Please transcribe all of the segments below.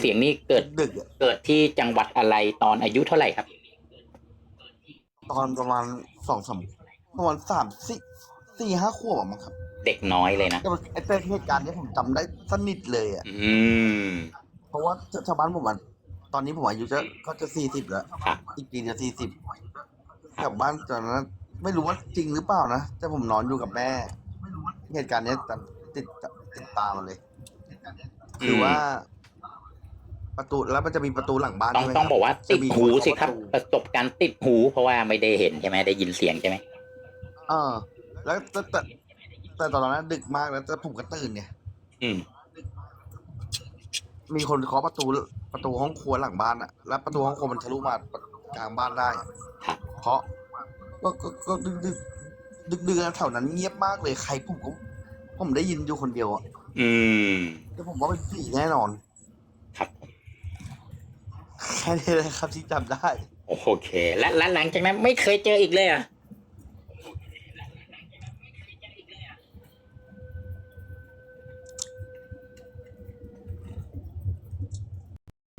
เสียงนี่เกิดดึกๆอะเกิดที่จังหวัดอะไรตอนอายุเท่าไหร่ครับ ตอนประมาณสองสามประมาณสามสี่สี่ห้าขวบอะมั้งครับเด็กน้อยเลยนะแต่ไอ้เป็นเหตุการณ์นี้ผมจำได้สนิทเลยอะอืม เพราะว่าชาวบ้านผมอะตอนนี้ผมอายุจะก็จะสี่สิบแล้วครับ อีกปีจะสี่สิบแถวบ้านตอนนั้นไม่รู้ว่าจริงหรือเปล่านะแต่ผมนอนอยู่กับแม่เหตุการณ์เนี้ยจำติดติดตามมาเลย คือว่า ประตูแล้วมันจะมีประตูหลังบ้านต้องใช่ไหมต้องบอกว่าจะติดมีหูนเข้าสิครับปะตู ประสบการณ์ติดหู เพราะว่าไม่ได้เห็นใช่ไหมได้ยินเสียงใช่ไหมเออ แล้วแต่แต่แต่ตอนนั้นดึกมากแล้วแต่ผมก็ตื่นเนี่ย อืม มีคนเคาะประตูประตูห้องครัวหลังบ้านอะแล้วประตูห้องครัวมันทะลุมากลางบ้านได้ครับ เคาะก็ก็ก็ดึกดึกดึกดึกๆแถวนั้นเงียบมากเลยใครผมก็ผมได้ยินอยู่คนเดียวอะอืมแต่ผมว่าเป็นผีแน่นอนครับผม แค่นี้เลยครับที่จำได้ โอเค และและหลังจากนั้นไม่เคยเจออีกเลยเหรอะ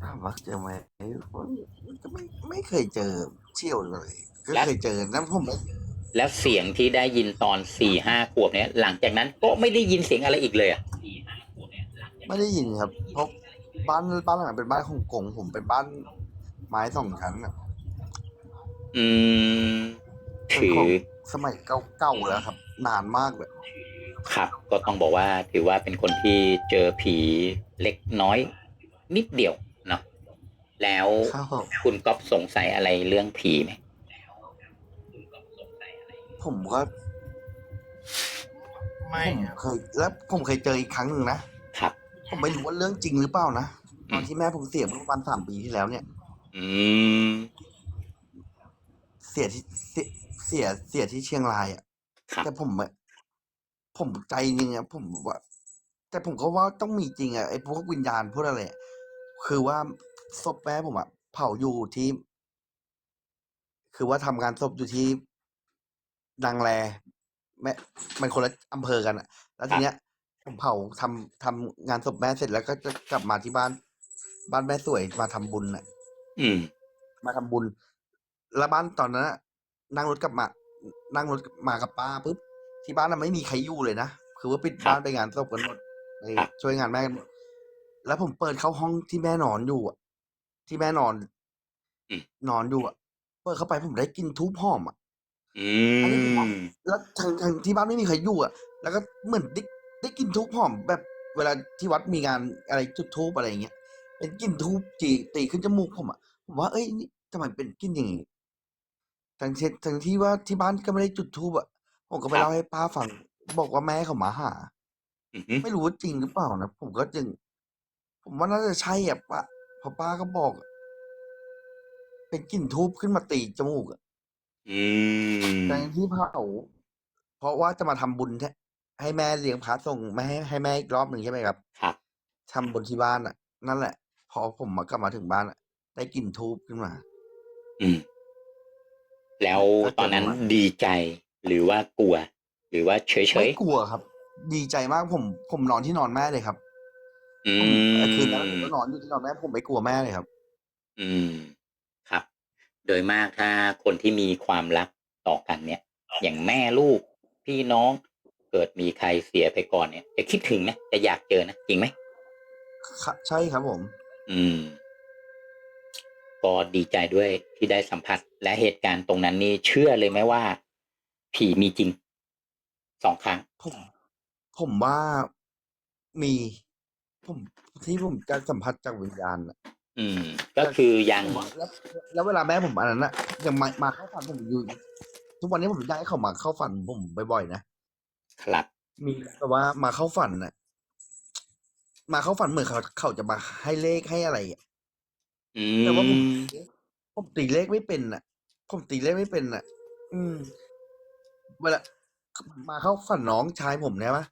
ถามว่าเจอไหมก็ไม่ไม่เคยเจอเชี่ยวเลย ก็เคยเจอนะผมไม่แล้วเสียงที่ได้ยินตอนสี่ห้าขวบเนี่ยหลังจากนั้นก็ไม่ได้ยินเสียงอะไรอีกเลยเหรอะ ไม่ได้ยินครับ เพราะบ้านบ้านหลังนั้นเป็นบ้านของกงผมเป็นบ้าน ไม้สองชั้นอะอืมเป็นถืขอองสมัยเก่าๆแล้วครับ นานมากเลยครับ ก็ต้องบอกว่าถือว่าเป็นคนที่เจอผีเล็กน้อย นิดเดียวเนาะแล้วครับผมคุณก๊อฟสงสัยอะไรเรื่องผีไหมผมก็ไม่ผมครับเคยแล้วผมเคยเจออีกครั้งหนึ่งนะครับ ผมไม่รู้ว่าเรื่องจริงหรือเปล่านะตอนที่แม่ผมเสียเมื่อประมาณสามปีที่แล้วเนี่ย อืมเสียที่เสียเสียเสียที่เชียงรายอะ ครับ แต่ผมอะผมใจจริงอะผมว่า แต่ผมก็ว่าต้องมีจริงอะไอ้พวกวิญญาณพวกอะไรอะคือว่าศพแม่ผมอะเผาอยู่ที่ คือว่าทำงานศพอยู่ที่นางแรแม่มันคนละอำเภอกันอะแล้วทีเนี้ยผมเผาทำทำงานศพแม่เสร็จแล้วก็จะกลับมาที่บ้าน บ้านแม่สวยมาทำบุญน่ะ อืม มาทำบุญ แล้วบ้านตอนนั้นน่ะนั่งรถกลับมา นั่งรถมากับป้าปุ๊บ ที่บ้านน่ะไม่มีใครอยู่เลยนะ คือว่าปิดครับบ้านไปงานศพกันหมดไปครับ ช่วยงานแม่กันหมดแล้วผมเปิดเข้าห้องที่แม่นอนอยู่อะที่แม่นอน อืม นอนอยู่อะเปิดเข้าไปผมได้กลินทูบหอมอะอือันนี้ผมว่ามแล้วทางทางที่บ้านไม่มีใครอยู่อะแล้วก็เหมือนได้ได้กลินทูบหอม แบบเวลาที่วัดมีงานอะไรจุดทูบอะไรอย่างเงี้ย เป็นกลินทูบจีตีขึ้นจมูกผมอะผมว่าเอ้ยนี่ทำไมเป็นกลินอย่างงี้ทั้งที่ทั้งที่ว่าที่บ้านก็ไม่ได้จุดทูบอะผมก็ไปเล่าให้ป้าฟังบอกว่าแม่เขามาหา อือหือไม่รู้ว่าจริงหรือเปล่านะผมก็จึง ผมว่าน่าจะใช่อะป้าเพอป้าก็บอกอะเป็นกลิ่นทูบขึ้นมาตีจมูกอะอืมแต่ที่เผาเพราะว่าจะมาทำบุญแท้ให้แม่เลี้ยงพระส่งไม่ให้ให้แม่อีกรอบหนึ่งใช่ไหมครับ ครับ ทำบุญที่บ้านอะ นั่นแหละ พอผมมากลับมาถึงบ้านอะได้กลิ่นทูบขึ้นมา อืม แล้วก็เจอตอนนั้นว่าดีใจหรือว่ากลัว หรือว่าเฉยเฉไม่ยกลัวครับ ดีใจมากผมผมนอนที่นอนแม่เลยครับอืผมมคืนนั้นผมก็นอนอยู่ที่นอนแม่ผมไม่กลัวแม่เลยครับ อืม ครับ โดยมากถ้าคนที่มีความรักต่อกันเนี่ย อย่างแม่ลูกพี่น้องเกิดมีใครเสียไปก่อนเนี่ยจะคิดถึงนะจะอยากเจอนะจริงไหมค่ะใช่ครับผม อืม ก็ดีใจด้วยที่ได้สัมผัส และเหตุการณ์ตรงนั้นนี่เชื่อเลยไหมว่า ผีมีจริงสองครั้ง ผมผมว่ามี ผมที่ผมจะสัมผัสจากวิญญาณน่ะอืม ก็คือยังผมว่าแล้วแล้วเวลาแม่ผมอันนั้นน่ะยังมามาเข้าฝันผมอยู่ ทุกวันนี้ผมยังให้เขามาเข้าฝันผมบ่อยๆนะครับ มีแต่ว่ามาเข้าฝันน่ะ มาเข้าฝันเหมือนเขาเขาจะมาให้เลขให้อะไรอะอืแต่ว่าผมมผมตีเลขไม่เป็นน่ะ ผมตีเลขไม่เป็นน่ะ อืมเวลามาเข้าฝันน้องชายผมเนี่ยปะ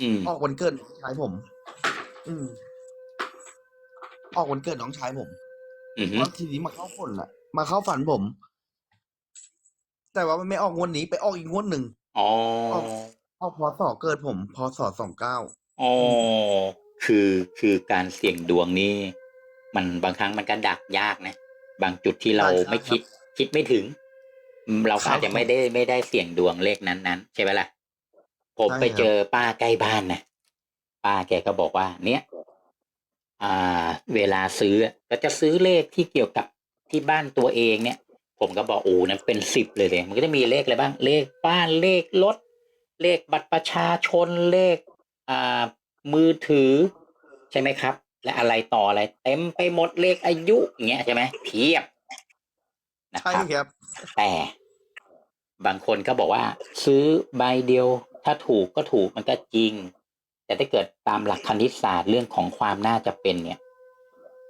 อืมออกวันเกิดน้องชายผม อืม ออกวันเกิดน้องชายผม อืมแล้วทีนี้มาเข้าฝันน่ะมาเข้าฝันผม แต่ว่ามันไม่ออกงวดนี้ไปออกอีกงวดหนึ่ง อ๋อ ออกพศเกิดผมพศสองเก้า อ๋อคือคือการเสี่ยงดวงนี่มันบางครั้งมันก็ดักยากนะ บางจุดที่เราใช่ครับ ไม่คิดคิดไม่ถึงอืมเราครับอาจจะไม่ได้ไม่ได้เสี่ยงดวงเลขนั้นๆใช่ไหมล่ะ ผมใช่ไปครับเจอป้าใกล้บ้านนะป้าแกก็บอกว่า เนี้ยอ่า เวลาซื้อก็จะซื้อเลขที่เกี่ยวกับที่บ้านตัวเองเนี่ย ผมก็บอกโอ้นั้นเป็นสิบเลยเลย มันก็จะมีเลขอะไรบ้าง เลขบ้านเลขรถ เลขบัตรประชาชนเลข อ่ามือถือ ใช่ไหมครับ และอะไรต่ออะไร เต็มไปหมดเลขอายุอย่างเงี้ยใช่ไหมเพียบนะใช่ครับ ครับ แต่บางคนก็บอกว่า ซื้อใบเดียว ถ้าถูกก็ถูกมันก็จริง แต่ถ้าเกิดตามหลักคณิตศาสตร์เรื่องของความน่าจะเป็นเนี่ย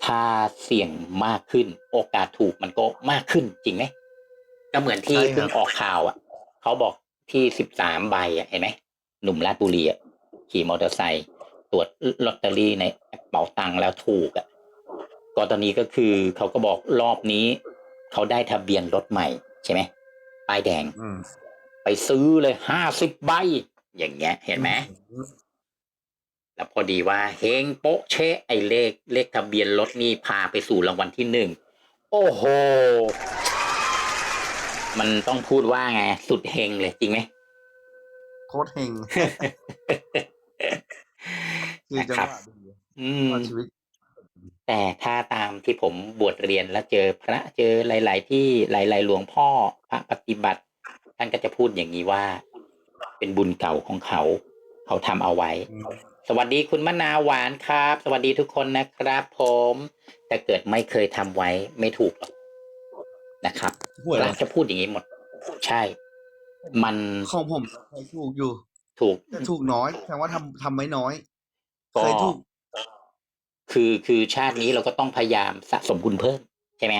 ถ้าเสี่ยงมากขึ้น โอกาสถูกมันก็มากขึ้นจริงไหมก็เหมือนที่ใช่ครับ เพิ่งออกข่าวอะเขาบอกที่สิบสามใบอะเห็นไหมหนุ่มราชบุรีอะ ขี่มอเตอร์ไซค์ตรวจลอตเตอรี่ในกระเป๋าตังค์แล้วถูกอะก็ตอนนี้ก็คือเขาก็บอกรอบนี้ เขาได้ทะเบียนรถใหม่ ใช่ไหมป้ายแดงอืมไปซื้อเลยห้าสิบใบ อย่างเงี้ย เห็นไหมแล้วพอดีว่าเฮงโป๊ะเชะไอเลขเลขทะเบียนรถนี่พาไปสู่รางวัลที่หนึ่งโอ้โห มันต้องพูดว่าไง สุดเฮงเลยจริงไหมโคตรเฮง คือจังหวะดีอืม ว่าชีวิต แต่ถ้าตามที่ผมบวชเรียนแล้วเจอพระเจอหลาย ๆ ที่หลาย ๆ หลวงพ่อพระปฏิบัติ ท่านก็จะพูดอย่างนี้ว่า เป็นบุญเก่าของเขา เขาทำเอาไว้ อืม สวัสดีคุณมะนาวหวานครับ สวัสดีทุกคนนะครับ ผมแต่เกิดไม่เคยทำไว้ไม่ถูกหรอกนะครับหวยอะไรเราจะพูดอย่างนี้หมด ใช่ มัน ของผมเคยถูกอยู่ ถูกแต่ถูกน้อยแสดงว่าทำทำไม่น้อยก็เคยถูกคือคือชาตินี้เราก็ต้องพยายามสะสมบุญเพิ่มใช่ไหม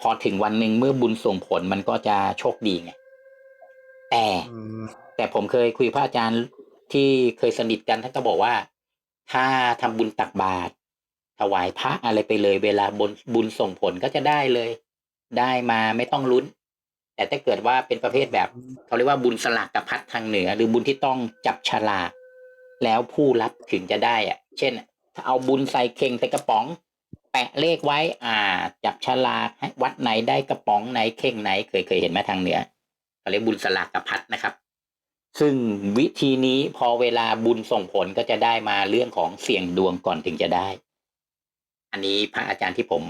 พอถึงวันหนึ่งเมื่อบุญส่งผลมันก็จะโชคดีไงแต่อืมแต่ผมเคยคุยกับพระอาจารย์ที่เคยสนิทกันท่านก็บอกว่า ถ้าทำบุญตักบาตรถวายพระอะไรไปเลย เวลาบุญบุญส่งผลก็จะได้เลย ได้มาไม่ต้องลุ้น แต่ถ้าเกิดว่าเป็นประเภทแบบเขาเรียกว่าบุญสลากกับพัดทางเหนือ หรือบุญที่ต้องจับฉลากแล้วผู้รับถึงจะได้อะเช่น ถ้าเอาบุญใส่เข่งใส่กระป๋อง แปะเลขไว้ อ่า จับฉลากให้วัดไหนได้กระป๋องไหนเข่งไหน เคยเคยเห็นไหมทางเหนือเขาเรียกบุญสลากกับพัดนะครับ ซึ่งวิธีนี้พอเวลาบุญส่งผลก็จะได้มาเรื่องของเสี่ยงดวงก่อนถึงจะได้ อันนี้พระอาจารย์ที่ผม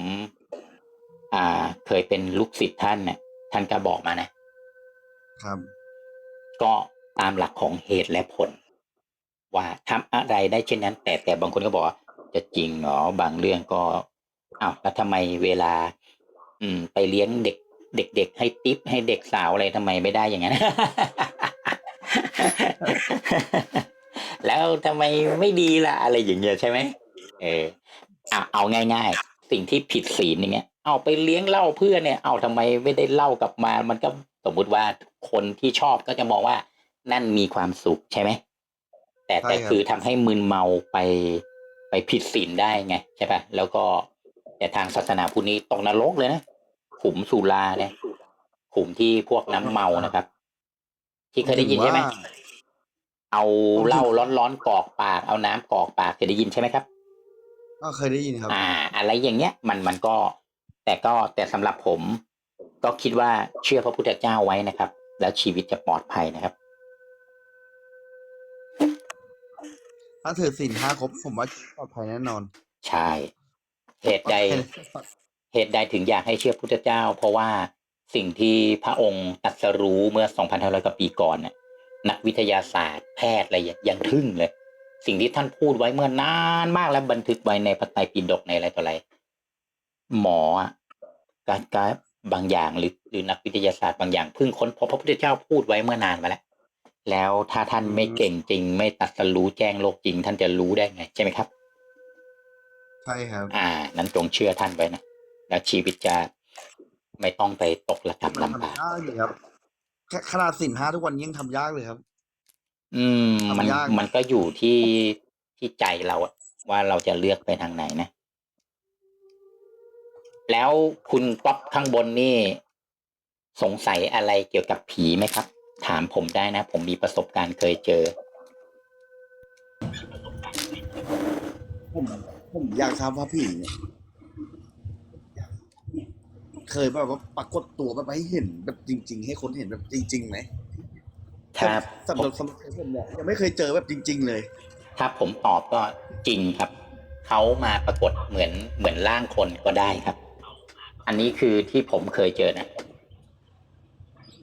อ่า เคยเป็นลูกศิษย์ท่านเนี่ย ท่านก็บอกมานะครับ ก็ตามหลักของเหตุและผล ว่าทำอะไรได้เช่นนั้น แต่แต่บางคนก็บอกว่าจะจริงเหรอบางเรื่องก็อ้าวแล้วทำไมเวลา อืม ไปเลี้ยงเด็ก เด็ก ๆ ให้ติปให้เด็กสาวอะไรทำไมไม่ได้อย่างนั้นแล้วทำไมไม่ดีล่ะอะไรอย่างเงี้ยใช่ไหมเอออะเอาง่าย ๆ สิ่งที่ผิดศีลอย่างเงี้ย เอาไปเลี้ยงเหล้าเพื่อนเนี่ย เอาทำไมไม่ได้เหล้ากลับมา มันก็สมมุติว่าคนที่ชอบก็จะมองว่านั่นมีความสุขใช่ไหมแต่แต่ใช่ครับคือทำให้มึนเมาไปไปผิดศีลได้ไงใช่ปะแล้วก็แต่ทางศาสนาพุทธนี้ตกนรกเลยนะขุมสุราเนี่ยขุมที่พวกน้ำเมานะครับ ที่เคยได้ยินใช่ไหมว่าเอาเหล้าร้อนๆกรอกปาก เอาน้ำกรอกปากเคยได้ยินใช่ไหมครับ ก็เคยได้ยินครับ อ่า อะไรอย่างเงี้ย มันมันก็ แต่ก็แต่สำหรับผมก็คิดว่าเชื่อพระพุทธเจ้าไว้นะครับ แล้วชีวิตจะปลอดภัยนะครับถ้าถือศีลห้าครบผมว่าปลอดภัยแน่นอน ใช่ เหตุใด เหตุใดถึงอยากให้เชื่อพุทธเจ้า เพราะว่าสิ่งที่พระองค์ตรัสรู้เมื่อ 2,500 กว่าปีก่อนน่ะนักวิทยาศาสตร์แพทย์อะไรอย่างยังทึ่งเลย สิ่งที่ท่านพูดไว้เมื่อนานมากแล้วบันทึกไว้ในพระไตรปิฎกในอะไรต่ออะไร หมออะการการบางอย่างหรือหรือนักวิทยาศาสตร์บางอย่างเพิ่งค้นพบพระพุทธเจ้าพูดไว้เมื่อนานมาแล้ว แล้วถ้าท่านไม่เก่งจริง ไม่ตรัสรู้แจ้งโลกจริง ท่านจะรู้ได้ไง ใช่ไหมครับ ใช่ครับ อ่า นั้นจงเชื่อท่านไว้นะ แล้วชีวิตจะไม่ต้องไปตกระกำมันลำบากทำยากอยู่ครับแค่ขนาดสินห้าทุกวันนี้ยังทำยากเลยครับ อืม มันทำยากนะมันก็อยู่ที่ที่ใจเราอะว่าเราจะเลือกไปทางไหนนะ แล้วคุณป๊อปข้างบนนี่ สงสัยอะไรเกี่ยวกับผีไหมครับ ถามผมได้นะ ผมมีประสบการณ์เคยเจอ ผมผมอยากทราบว่าผีเนี่ยเคยแบบว่าปรากฏตัวแบบให้เห็นแบบจริง ๆ ให้คนเห็นแบบจริงๆไหมถ้าสำหรับสำหรับผมเนี่ยยังไม่เคยเจอแบบจริง ๆ เลย ถ้าผมตอบก็จริงครับ เขามาปรากฏเหมือนเหมือนร่างคนก็ได้ครับ อันนี้คือที่ผมเคยเจอนะ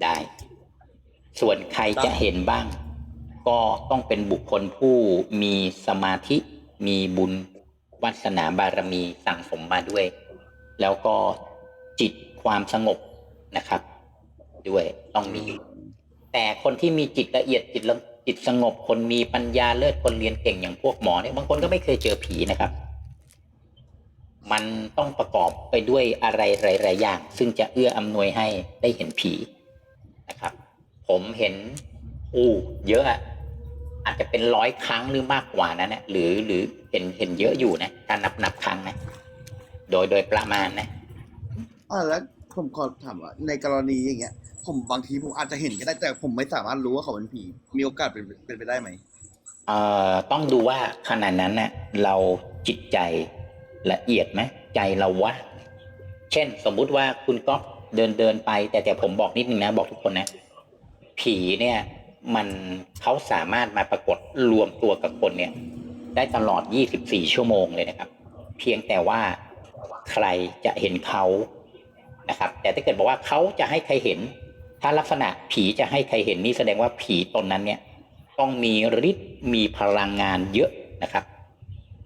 ได้ ส่วนใครจะเห็นบ้าง ก็ต้องเป็นบุคคลผู้มีสมาธิ มีบุญวาสนาบารมีสั่งสมมาด้วย แล้วก็จิตความสงบนะครับ ด้วยต้องมี แต่คนที่มีจิตละเอียดจิตจิตสงบคนมีปัญญาเลิศคนเรียนเก่งอย่างพวกหมอเนี่ยบางคนก็ไม่เคยเจอผีนะครับ มันต้องประกอบไปด้วยอะไรหลาย ๆ อย่าง ซึ่งจะเอื้ออำนวยให้ได้เห็นผีนะครับ ผมเห็นอู้เยอะอะอาจจะเป็นร้อยครั้งหรือมากกว่านั้นนะหรือหรือเห็นเห็นเยอะอยู่นะการนับนับครั้งนะ โดยโดยประมาณนะอ่าแล้วผมขอถามว่าในกรณีอย่างเงี้ย ผมบางทีผมอาจจะเห็นก็ได้แต่ผมไม่สามารถรู้ว่าเขาเป็นผีมีโอกาสเป็นเป็นไปได้ไหมเอ่อต้องดูว่าขณะนั้นน่ะเราจิตใจ ละเอียดไหมใจเราว่างเช่น สมมุติว่าคุณก็เดินเดินไป แต่แต่ผมบอกนิดนึงนะ บอกทุกคนนะ ผีเนี่ย มันเขาสามารถมาปรากฏรวมตัวกับคนเนี่ย ได้ตลอด 24 ชั่วโมงเลยนะครับ เพียงแต่ว่าใครจะเห็นเขานะครับ แต่ถ้าเกิดบอกว่าเขาจะให้ใครเห็น ถ้าลักษณะผีจะให้ใครเห็นนี่แสดงว่าผีตนนั้นเนี่ย ต้องมีฤทธิ์มีพลังงานเยอะนะครับ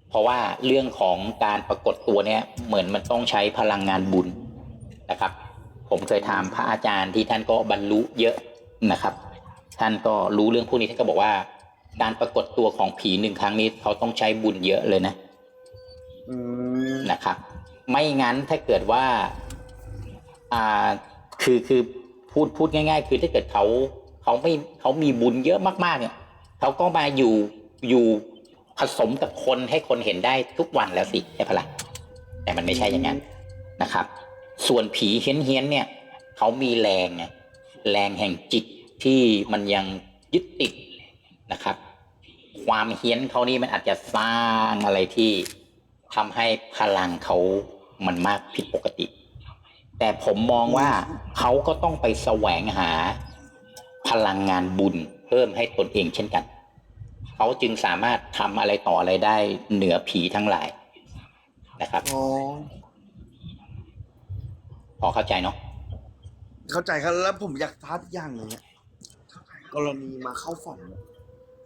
เพราะว่าเรื่องของการปรากฏตัวเนี่ยเหมือนมันต้องใช้พลังงานบุญนะครับ ผมเคยถามพระอาจารย์ที่ท่านก็บรรลุเยอะนะครับ ท่านก็รู้เรื่องพวกนี้ท่านก็บอกว่า การปรากฏตัวของผีหนึ่งครั้งนี้เขาต้องใช้บุญเยอะเลยนะนะครับ ไม่งั้นถ้าเกิดว่าอ่าคือคือพูดพูดง่าย ๆ คือถ้าเกิดเขาเขาไม่เขามีบุญเยอะมากๆเนี่ยเขาก็มาอยู่อยู่ ผสมกับคนให้คนเห็นได้ทุกวันแล้วสิใช่ปะล่ะแต่มันไม่ใช่อย่างนั้นนะครับ ส่วนผีเฮี้ยนๆเนี่ยเขามีแรงไงแรงแห่งจิตที่มันยังยึดติดนะครับ ความเฮี้ยนเขานี่มันอาจจะสร้างอะไรที่ทำให้พลังเขามันมากผิดปกติ แต่ผมมองว่าเขาก็ต้องไปแสวงหาพลังงานบุญเพิ่มให้ตนเองเช่นกัน เขาจึงสามารถทำอะไรต่ออะไรได้เหนือผีทั้งหลายนะครับอ๋อพอเข้าใจเนาะเข้าใจครับแล้วผมอยากท้าอีกอย่างหนึ่งอะกรณีมาเข้าฝันเนี่ย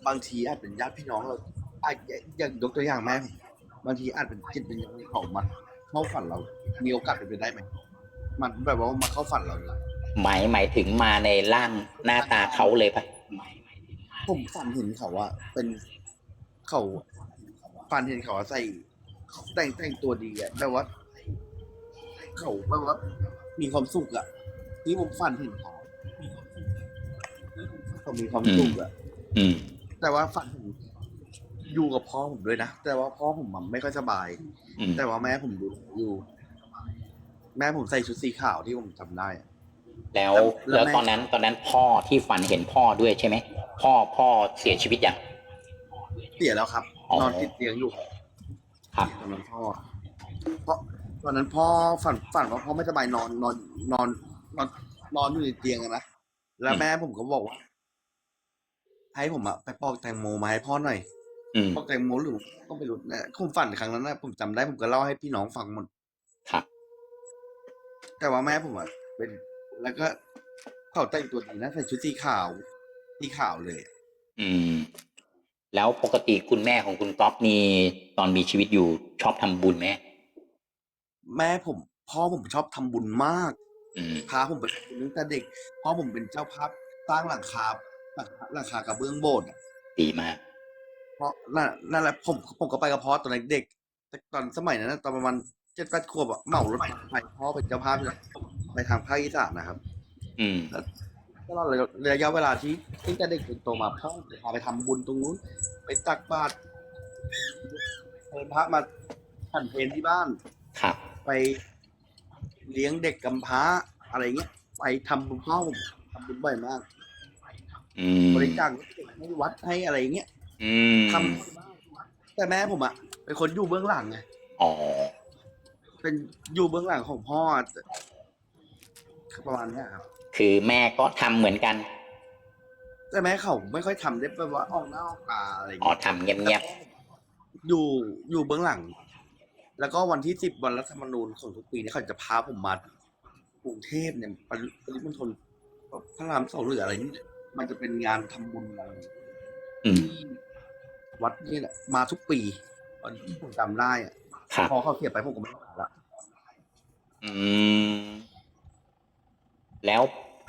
บางทีอาจเป็นญาติพี่น้องเราอาจอย่างยกตัวอย่างแม่ผมบางทีอาจเป็นจิตเป็นอย่างของมาเข้าฝันเรา มีโอกาสเป็นไปได้ไหมมันแบบว่ามาเข้าฝันเราเลยหมายหมายถึงมาในร่างหน้าตาเขาเลยปะ ผมฝันเห็นเขาว่าเป็นเขาฝันเห็นเขาว่าใส่แต่งแต่งตัวดีอะแต่ว่า เขาแบบว่า มีความสุขอะที่ผมฝันเห็นเขาเขามีความสุขอะอืม แต่ว่าฝันเห็นอยู่กับพ่อผมด้วยนะ แต่ว่าพ่อผมมันไม่ค่อยสบาย อืม แต่ว่าแม่ผมดูอยู่ แม่ผมใส่ชุดสีขาวที่ผมจำได้อะ แล้วแล้วแล้วแม่ ตอนนั้นตอนนั้นพ่อที่ฝันเห็นพ่อด้วยใช่ไหม พ่อพ่อเสียชีวิตอย่างเสียแล้วครับ อ๋อ นอนติดเตียงอยู่ครับ ตอนนั้นพ่อเพราะตอนนั้นพ่อฝันฝันว่าพ่อไม่สบายนอนนอนนอนนอนนอนอยู่ในเตียงอะนะแล้วอืม แม่ผมก็บอกว่าให้ผมอะไปปอกแตงโมมาให้พ่อหน่อยอืมปอกแตงโมหรือต้องไปรู้นะผมฝันครั้งนั้นนะผมจำได้ผมก็เล่าให้พี่น้องฟังหมด ครับ แต่ว่าแม่ผมอะเป็น แล้วก็เขาแต่งตัวดีนะใส่ชุดสีขาว สีขาวเลย อืม แล้วปกติคุณแม่ของคุณก๊อฟนี่ตอนมีชีวิตอยู่ชอบทำบุญไหมแม่ผมพ่อผมชอบทำบุญมาก อืม พาผมไปทำบุญตั้งแต่เด็กพ่อผมเป็นเจ้าภาพสร้างหลังคาหลังคากระเบื้องโบสถ์อะดีมาก เพราะนั่นนั่นแหละผมผมก็ไปกับพ่อตอนเด็กๆแต่ตอนสมัยนั้นนะตอนประมาณเจ็ดแปดขวบอะเหมารถไปพ่อเป็นเจ้าภาพเลยไปทางภาคอีสานนะครับ อืม ตลอดระยะเวลาที่ตั้งแต่เด็กจนโตมาพ่อพาไปทำบุญตรงนู้น ไปตักบาตรเชิญพระมาฉันเพลที่บ้านครับไปเลี้ยงเด็กกำพร้าอะไรเงี้ย ไปทำบุญพ่อผมทำบุญบ่อยมากอืมบริจาคให้วัดให้อะไรเงี้ยอืมทำแต่แม่ผมอะไปเป็นคนอยู่เบื้องหลังไงอ๋อเป็นอยู่เบื้องหลังของพ่อประมาณเนี้ยครับ คือแม่ก็ทำเหมือนกัน แต่แม่เขาไม่ค่อยทำได้แบบว่าออกหน้าออกตาอะไรอย่างอ๋อเงี้ยทำเงียบอยู่อยู่เบื้องหลัง แล้วก็วันที่สิบวันรัฐธรรมนูญของทุกปีเนี่ยเขาจะพาผมมากรุงเทพเนี่ยปริปริมณฑลพระรามสองหรืออะไรนี่มันจะเป็นงานทำบุญอะไรๆอืมที่วัดนี่แหละมาทุกปีวันที่ผมจำได้อะครับ พอเขาเสียไปผมก็ไม่ได้มาละ อืม แล้ว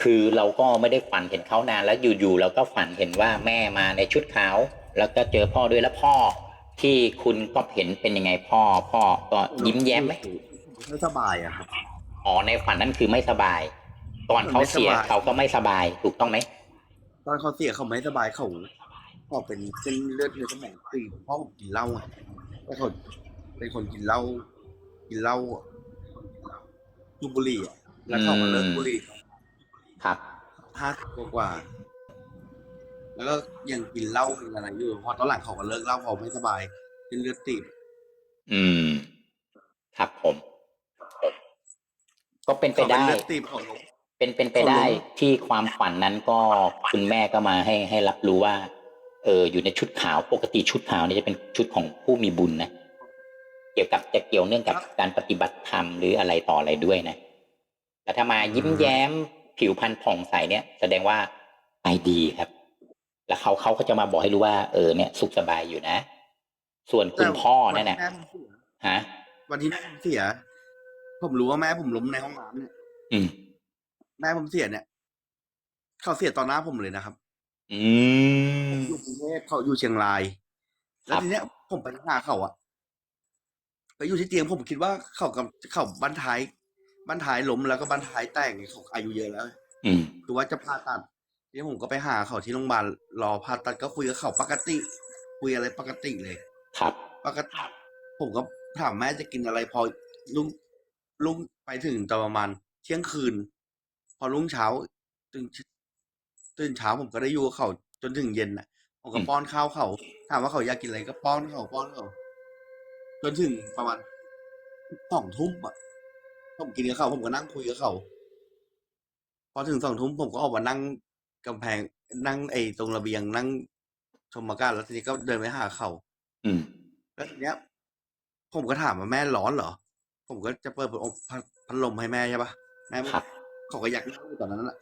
คือเราก็ไม่ได้ฝันเห็นเขานานแล้วอยู่ๆเราก็ฝันเห็นว่าแม่มาในชุดขาว แล้วก็เจอพ่อด้วยแล้วพ่อ ที่คุณก็เห็นเป็นยังไงพ่อ พ่อก็ยิ้มแย้มไหมไม่สบายอะครับอ๋อในฝันนั้นคือไม่สบาย ตอนเขาเสียไม่สบายเขาก็ไม่สบายถูกต้องไหมตอนเขาเสียเขาไม่สบายเขาเขาเป็นเส้นเลือดในสมองตีบเพราะผมกินเหล้าไงแล้วเขาเป็นคนกินเหล้ากินเหล้าดูดบุหรี่อะแล้วเขามาเลิกบุหรี่ ครับห้าสิบกว่าๆแล้วก็ยังกินเหล้ากินอะไรอยู่ พอตอนหลังเขาก็เลิกเหล้าเขาไม่สบายเส้นเลือดตีบอืม ครับผม ก็เป็นไปเขาเป็นได้เลือดตีบเขาล้มเป็นเป็นไปเขาล้มได้ที่ความฝันนั้นก็คุณแม่ก็มาให้ให้รับรู้ว่า เอออยู่ในชุดขาวปกติชุดขาวเนี่ยจะเป็นชุดของผู้มีบุญนะเกี่ยวกับจะเกี่ยวเนื่องกับการปฏิบัติธรรมหรืออะไรต่ออะไรด้วยนะแต่ถ้ามายิ้มแย้ม ผิวพรรณผ่องใสเนี่ย แสดงว่าไปดีครับ แล้วเขาเขาก็จะมาบอกให้รู้ว่าเออเนี่ย สุขสบายอยู่นะ ส่วนคุณพ่อนั่นแต่นะวัที่แม่ผมเสียฮะวันที่แม่ผมเสีย ผมรู้ว่าแม่ผมล้มในห้องน้ำเนี่ยอืมแม่ผมเสียเนี่ย เขาเสียต่อหน้าผมเลยนะครับ อืมอยู่กรุงเทพเขาอยู่เชียงราย แล้วครับทีเนี้ย ผมไปหาเขาอะไปอยู่ที่เตียงผมคิดว่าเขากับเขาบันท้ายบันท้ายล้มแล้วก็บันท้ายแตกไงเขาอายุเยอะแล้ว อืม คือว่าจะผ่าตัดทีนี้ผมก็ไปหาเขาที่โรงพยาบาลรอผ่าตัดก็คุยกับเขาปกติ คุยอะไรปกติเลย ครับ ปกติผมก็ถามแม่จะกินอะไรพอลุงลุงไปถึงตอนประมาณเที่ยงคืน พอรุ่งเช้าตื่นตื่นเช้าผมก็ได้อยู่กับเขาจนถึงเย็นน่ะผมก็อืมป้อนข้าวเขาถามว่าเขาอยากกินอะไรก็ป้อนเขาป้อนเขาจนถึงประมาณสองทุ่มอะผมกินกับเขาผมก็นั่งคุยกับเขา พอถึงสองทุ่มผมก็ออกมานั่งกำแพงนั่งไอ้ตรงระเบียงนั่งชมอากาศแล้วทีนี้ก็เดินไปหาเขาอืม แล้วทีเนี้ย ผมก็ถามว่าแม่ร้อนเหรอ ผมก็จะเปิดพัดพัดลมให้แม่ใช่ปะแม่ไม่ครับ เขาก็อยากนั่งอยู่ตอนนั้นแหละ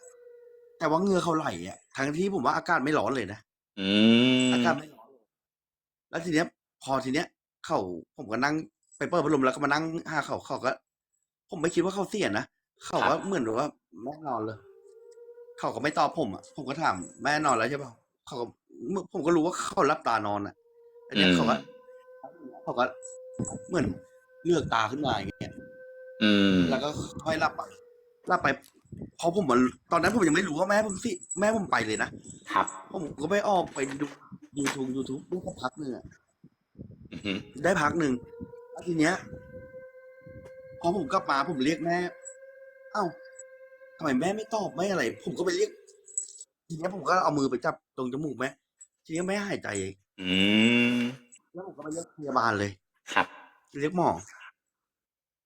แต่ว่าเหงื่อเขาไหลอะทั้งที่ผมว่าอากาศไม่ร้อนเลยนะ อืม อากาศไม่ร้อนเลยแล้วทีเนี้ย พอทีเนี้ย เขาผมก็นั่งไปเปิดพัดลมแล้วก็มานั่งหาเขาเขาก็ ผมไม่คิดว่าเขาเสียนะ เขาก็เหมือนแบบว่า แม่นอนเลย เขาก็ไม่ตอบผมอะ ผมก็ถามแม่นอนแล้วใช่ปะเขาก็ผมก็รู้ว่าเขารับตานอนอะอันเนี้ยเขาก็เขาก็เหมือนเลือกตาขึ้นมาอย่างเงี้ยอืม แล้วก็ค่อยหลับไปหลับไปพอผมมาตอนนั้นผมยังไม่รู้ว่าแม่ผมสิแม่ผมไปเลยนะครับ ผมก็ไปออกไปดูยูทูบยูทูบได้สักพักหนึ่งอะอือหือได้พักหนึ่งแล้วทีเนี้ยพอผมกลับมาผมเรียกแม่ เอ้า ทำไมแม่ไม่ตอบไม่อะไร ผมก็ไปเรียกทีเนี้ยผมก็เอามือไปจับตรงจมูกแม่ทีเนี้ยแม่หายใจเองอืมแล้วผมก็ไปเรียกพยาบาลเลย ครับ เรียกหมอ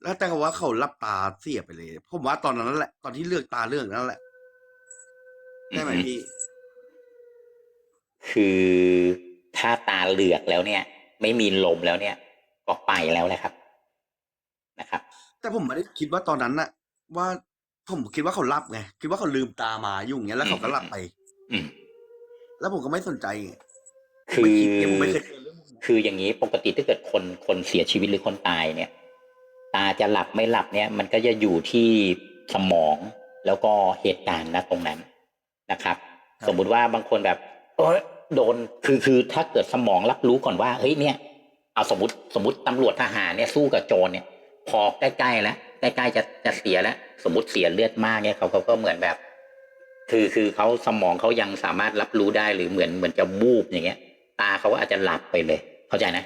แล้วแต่ว่าเขารับตาเสียไปเลย ผมว่าตอนนั้นแหละ ตอนที่เลือกตาเรื่องนั้นแหละได้ไหมอือฮึพี่ คือถ้าตาเหลือกแล้วเนี่ย ไม่มีลมแล้วเนี่ยก็ไปแล้วแหละครับ นะครับ แต่ผมไม่ได้คิดว่าตอนนั้นน่ะ ว่า ผมคิดว่าเขาหลับไงคิดว่าเขาลืมตามาอยู่อย่างเงี้ยแล้วเขาก็หลับไป อืม แล้วผมก็ไม่สนใจไงคือไม่คิดไงผมไม่เคยเจอเรื่องพวกนี้คืออย่างนี้ปกติถ้าเกิดคนคนเสียชีวิตหรือคนตายเนี่ย ตาจะหลับไม่หลับเนี่ย มันก็จะอยู่ที่สมองแล้วก็เหตุการณ์ณตรงนั้นนะครับ สมมุติว่าบางคนแบบเอยโดนคือคือถ้าเกิดสมองรับรู้ก่อนว่าเฮ้ยเนี่ย เอาสมมติสมมติตำรวจทหารเนี่ยสู้กับโจรเนี่ย พอใกล้ๆแล้ว ใกล้ๆจะจะเสียแล้ว สมมติเสียเลือดมากเนี่ยเขาเขาก็เหมือนแบบ คือคือเขาสมองเขายังสามารถรับรู้ได้หรือเหมือนเหมือนจะบูบอย่างเงี้ย ตาเขาก็อาจจะหลับไปเลย เข้าใจนะ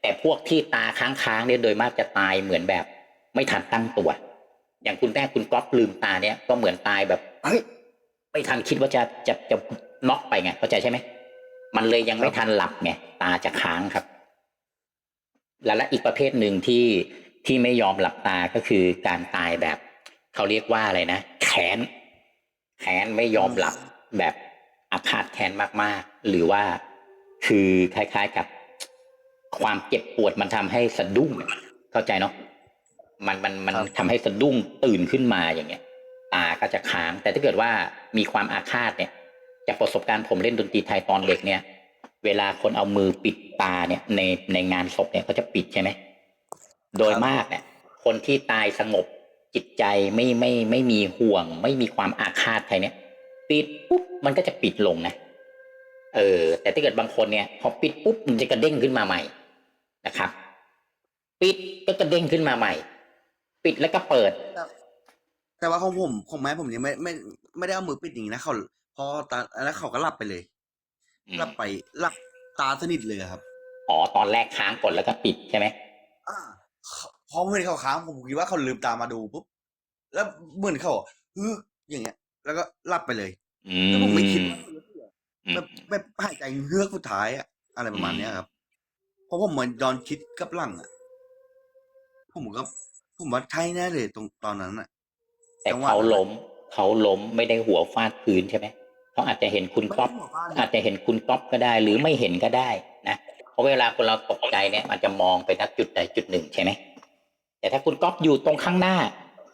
แต่พวกที่ตาค้างๆเนี่ยโดยมากจะตายเหมือนแบบ ไม่ทันตั้งตัว อย่างคุณแม่คุณก๊อฟลืมตาเนี่ยก็เหมือนตายแบบเฮ้ยไม่ทันคิดว่าจะจะจะน็อกไปไงเข้าใจใช่ไหมมันเลยยังไม่ทันหลับไงตาจะค้างครับ และและอีกประเภทหนึ่งที่ ที่ไม่ยอมหลับตาก็คือการตายแบบเขาเรียกว่าอะไรนะแขน แขนไม่ยอมหลับแบบอาฆาตแค้นมากๆ หรือว่าคือคล้ายๆกับความเจ็บปวดมันทำให้สะดุ้งอะเข้าใจเนาะมันมันมันครับทำให้สะดุ้งตื่นขึ้นมาอย่างเงี้ยตาก็จะค้าง แต่ถ้าเกิดว่ามีความอาฆาตเนี่ยจากประสบการณ์ผมเล่นดนตรีไทยตอนเด็กเนี่ย เวลาคนเอามือปิดตาเนี่ยในในงานศพเนี่ยเขาจะปิดใช่ไหม โดยมากเนี่ยคนที่ตายสงบจิตใจไม่ไม่ไม่มีห่วง ไม่มีความอาฆาตใครเนี่ยปิดปุ๊บมันก็จะปิดลงนะเออ แต่ถ้าเกิดบางคนเนี่ย พอปิดปุ๊บมันจะกระเด้งขึ้นมาใหม่นะครับ ปิดก็กระเด้งขึ้นมาใหม่ ปิดแล้วก็เปิด แต่ว่าของผมของแม่ผมเนี่ยไม่ไม่ไม่ได้เอามือปิดอย่างนี้นะเขาพอตาแล้วเขาก็หลับไปเลยอืมหลับไปหลับตาสนิทเลยครับอ๋อตอนแรกค้างกดแล้วก็ปิดใช่ไหมอ่า พอเห็นเขาค้างผมคิดว่าเขาลืมตามาดูปุ๊บแล้วเหมือนเขาฮึอย่างเงี้ย แล้วก็หลับไปเลยอืแล้วผมไม่คิดว่าอืมแบบแบบหายใจเฮือกสุดท้ายอะอะไรประมาณเนี้ยครับ เพราะผมเหมือนย้อนคิดกับหลังอะผมก็ผมว่าใช่แน่เลยตรงตอนนั้นอะ แต่จังหวะ เขาล้ม เขาล้มไม่ได้หัวฟาดพื้นใช่ไหมเขาอาจจะเห็นคุณก๊อฟไม่ได้หัวฟาดเลย อาจจะเห็นคุณก๊อฟก็ได้ หรือไม่เห็นก็ได้นะเพ ราะเวลาคนเราตกใจเนี่ยมันจะมองไปนักจุดใดจุดหนึ่งใช่ไหมแต่ถ้าคุณก๊อฟอยู่ตรงข้างหน้า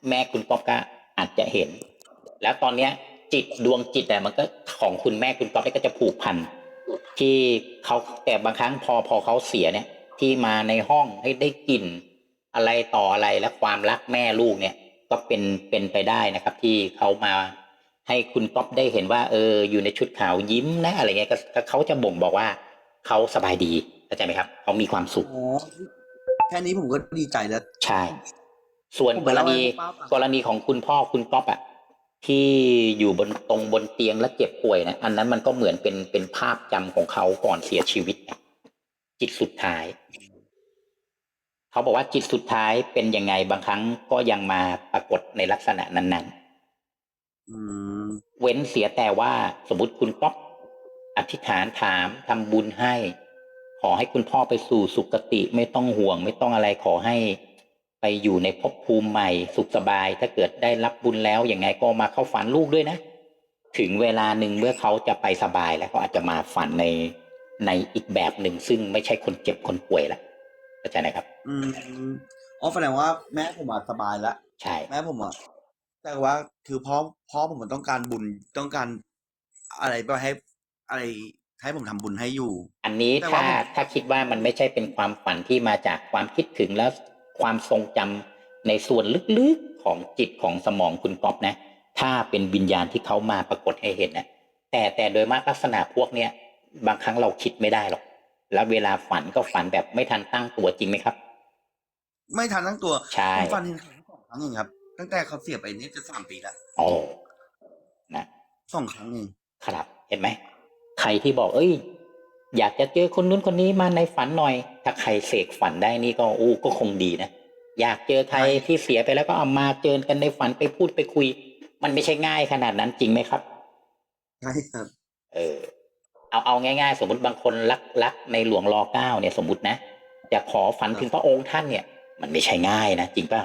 แม่คุณก๊อฟก็อาจจะเห็น แล้วตอนเนี้ย จิตดวงจิตแต่มันก็ของคุณแม่คุณก๊อฟเนี่ก็จะผูกพันที่เขาแต่บางครั้งพอพอเขาเสียเนี่ย ที่มาในห้องให้ได้กลิ่นอะไรต่ออะไรและความรักแม่ลูกเนี่ย ก็เป็นเป็นไปได้นะครับ ที่เขามาให้คุณก๊อฟได้เห็นว่า เออ อยู่ในชุดขาวยิ้มนะอะไรเงี้ยก็เขาจะบ่งบอกว่าเขาสบายดี เข้าใจไหมครับเขามีความสุขโอ้แค่นี้ผมก็ดีใจแล้ว ใช่ ส่วนผมกไปรเล่าให้ณีป้าฟัง กรณีของคุณพ่อคุณก๊อฟอะที่อยู่บนตรงบนเตียงและเจ็บป่วยนะอันนั้นมันก็เหมือนเป็นเป็นภาพจำของเขาก่อนเสียชีวิตนะจิตสุดท้าย เขาบอกว่าจิตสุดท้ายเป็นยังไงบางครั้งก็ยังมาปรากฏในลักษณะนั้นอืมๆเว้นเสียแต่ว่าสมมติคุณก๊อฟอธิษฐานถามทำบุญให้ ขอให้คุณพ่อไปสู่สุคติไม่ต้องห่วง ไม่ต้องอะไรขอให้ไปอยู่ในภพภูมิใหม่สุขสบาย ถ้าเกิดได้รับบุญแล้วอย่างไงก็มาเข้าฝันลูกด้วยนะ ถึงเวลาหนึ่งเมื่อเขาจะไปสบายแล้วเขาอาจจะมาฝันในในอีกแบบหนึ่งซึ่งไม่ใช่คนเจ็บคนป่วยละเข้าใจนะครับ อืมอ๋อแสดงว่าแม่ผมอะสบายแล้วใช่แม่ผมอะแต่ว่าคือพ่อพ่อผมมันต้องการบุญต้องการอะไรไปให้อะไร ให้ผมทำบุญให้อยู่ อันนี้แต่ถ้าว่าถ้าคิดว่ามันไม่ใช่เป็นความฝันที่มาจากความคิดถึงแล้วความทรงจำในส่วนลึกๆของจิตของสมองคุณก๊อฟนะ ถ้าเป็นวิญญาณที่เขามาปรากฏให้เห็นนะแต่แต่โดยมากลักษณะพวกเนี้ยบางครั้งเราคิดไม่ได้หรอก แล้วเวลาฝันก็ฝันแบบไม่ทันตั้งตัวจริงไหมครับ ไม่ทันทั้งตัวใช่ ผมฟันเห็นเขาสองครั้งเองครับ ตั้งแต่เขาเสียไปนี่จะสามปีแล้วโอ้นะ สองครั้งเองครับเห็นไหม ใครที่บอก เอ้ย อยากจะเจอคนนู้นคนนี้มาในฝันหน่อย ถ้าใครเสกฝันได้นี่ก็อู้ก็คงดีนะอยากเจอใครที่เสียไปแล้วก็เอามาเจอกันในฝันไปพูดไปคุย มันไม่ใช่ง่ายขนาดนั้นจริงไหมครับใช่ครับ เออ เอาเอาง่ายๆ สมมติบางคนรักรักในหลวงรอเก้าเนี่ยสมมตินะจะขอฝันถึงพระองค์ท่านเนี่ย มันไม่ใช่ง่ายนะจริงป่ะ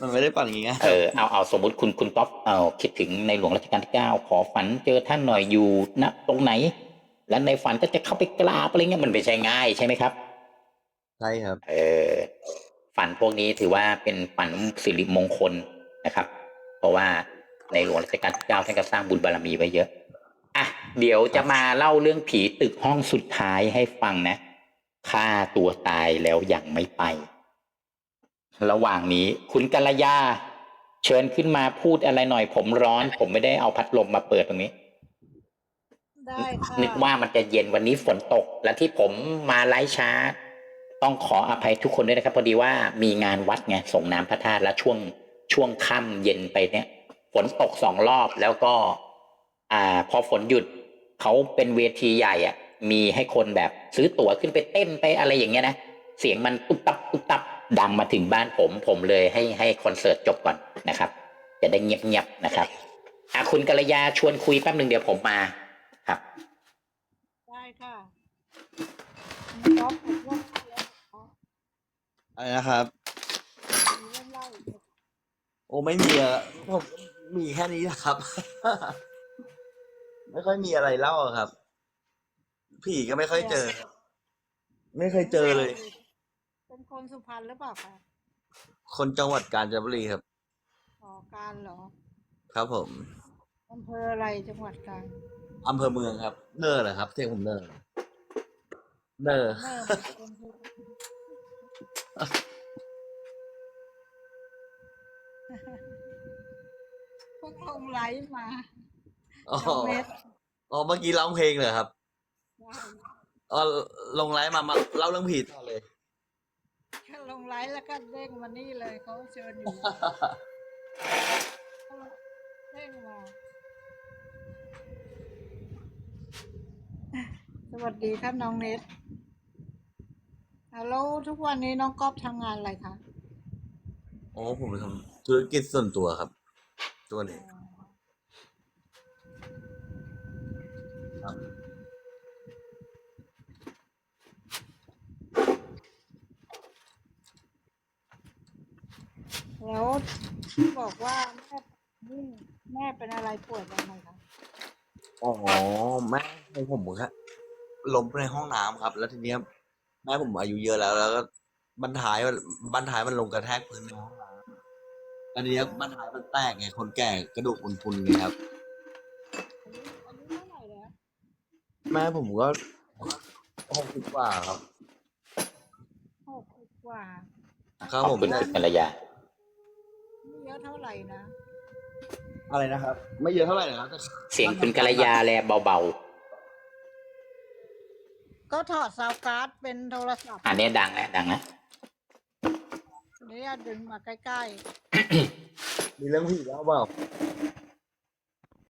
มันไม่ได้ปั่นอย่างเงี้ยเออเอาเอาสมมติคุณคุณป๊อปเอาคิดถึงในหลวงรัชกาลที่เก้าขอฝันเจอท่านหน่อยอยู่ณตรงไหน แล้วในฝันก็จะเข้าไปกราบอะไรเงี้ยมันไม่ใช่ง่ายใช่ไหมครับใช่ครับ เออฝันพวกนี้ถือว่าเป็นฝันสิริมงคลนะครับ เพราะว่าในหลวงรัชกาลที่เก้าท่านก็สร้างบุญบารมีไว้เยอะอะเดี๋ยวจะมาเล่าเรื่องผีตึกห้องสุดท้ายให้ฟังนะฆ่าตัวตายแล้วยังไม่ไป ระหว่างนี้คุณกัลยา เชิญขึ้นมาพูดอะไรหน่อย ผมร้อน ผมไม่ได้เอาพัดลมมาเปิดตรงนี้ ได้ค่ะนึกว่ามันจะเย็นวันนี้ฝนตก และที่ผมมาไลฟ์ช้า ต้องขออภัยทุกคนด้วยนะครับ พอดีว่ามีงานวัดไงส่งน้ำพระธาตุแล้วช่วงช่วงค่ำเย็นไปเนี่ย ฝนตกสองรอบแล้วก็ อ่า พอฝนหยุดเขาเป็นเวทีใหญ่อะมีให้คนแบบซื้อตั๋วขึ้นไปเต้นไปอะไรอย่างเงี้ยนะเสียงมันตุ๊บตับตุ๊บตับ ดังมาถึงบ้านผม ผมเลยให้ให้คอนเสิร์ตจบก่อนนะครับ จะได้เงียบๆนะครับอะคุณกัลยาชวนคุยแป๊บหนึ่งเดี๋ยวผมมาครับ ได้ค่ะคุณก๊อฟผมว่าแล้วอะไรนะครับมีเรื่องเล่าอีกไหมโอ้ไม่มีอะผมมีแค่นี้นะครับ ไม่ค่อยมีอะไรเล่าอะครับ ผีก็ไม่ค่อยเจอ ไม่เคยเจอเลย เป็นคนสุพรรณหรือเปล่าคะคนจังหวัดกาญจนบุรีครับ อ๋อการเหรอครับผมอำเภออะไรจังหวัดกาญอำเภอเมืองครับ เนอร์เหรอครับเที่ยงผมเนอร์เนอร์เมื่อเป็นผู้เพิ่งลงไลฟ์มาอ๋อน้องเม็ดอ๋อเมื่อกี้ร้องเพลงเหรอครับได้ อ๋อลงไลฟ์มามาเล่าเรื่องผีต่อเลยแค่ ลงไลฟ์แล้วก็เด้งมานี่เลยเขาเชิญอยู่เด้งมาสวัสดีครับน้องเน็ตฮัลโหลทุกวันนี้น้องก๊อฟทำงานอะไรคะโอ้ผมทำธุรกิจส่วนตัวครับ ตัวนี้ แล้วที่บอกว่าแม่นี่แม่เป็นอะไรป่วยเป็นอะไรคะอ๋อแม่ให้ผมครับล้มในห้องน้ำครับ แล้วทีเนี้ยแม่ผมอายุเยอะแล้ว แล้วก็บันท้ายมันบันท้ายมันลงกระแทกพื้นในห้องน้ำแล้วทีเนี้ยบันท้ายมันแตกไงคนแก่กระดูกพุนๆเลยครับอายุอายุเท่าไหร่แล้วแม่ผมก็หกสิบกว่าครับหกสิบกว่า ครับขอบผมคุณได้คุณกัลยาไม่เย อะเท่าไหร่นะ อะไรนะครับ ไม่เยอะเท่าไหร่นะครับแต่เสียงคุณกัลยาแลเบาก็ถอดซาวด์การ์ดเป็นโทรศัพท์ๆ อันนี้ดังแล้วดังนะนี่ดึงมาใกล้มีเรื่องผีแล้วเปล่าๆ